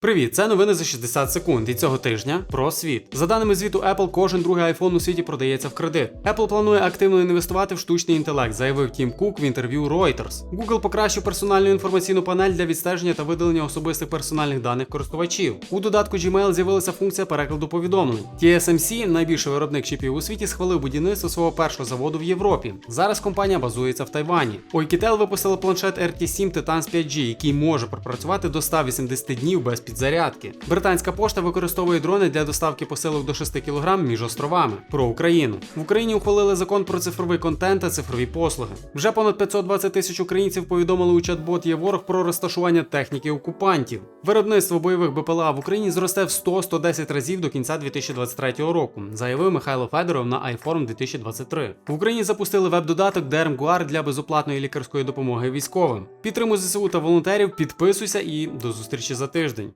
Привіт, це новини за 60 секунд. І цього тижня про світ. За даними звіту Apple, кожен другий iPhone у світі продається в кредит. Apple планує активно інвестувати в штучний інтелект, заявив Тім Кук в інтерв'ю Reuters. Google покращив персональну інформаційну панель для відстеження та видалення особистих персональних даних користувачів. У додатку Gmail з'явилася функція перекладу повідомлень. TSMC, найбільший виробник чіпів у світі, схвалив будівництво свого першого заводу в Європі. Зараз компанія базується в Тайвані. Oukitel випустили планшет RT7 Titans 5G, який може пропрацювати до 180 днів без підзарядки. Британська пошта використовує дрони для доставки посилок до 6 кг між островами. Про Україну в Україні ухвалили закон про цифровий контент та цифрові послуги. Вже понад 520 тисяч українців повідомили у чат-бот ЄВОРГ про розташування техніки окупантів. Виробництво бойових БПЛА в Україні зросте в 100-110 разів до кінця 2023 року, заявив Михайло Федоров на iForum 2023. В Україні запустили веб-додаток Дермгуар для безоплатної лікарської допомоги військовим. Підтримуй ЗСУ та волонтерів, підписуйся і до зустрічі за тиждень.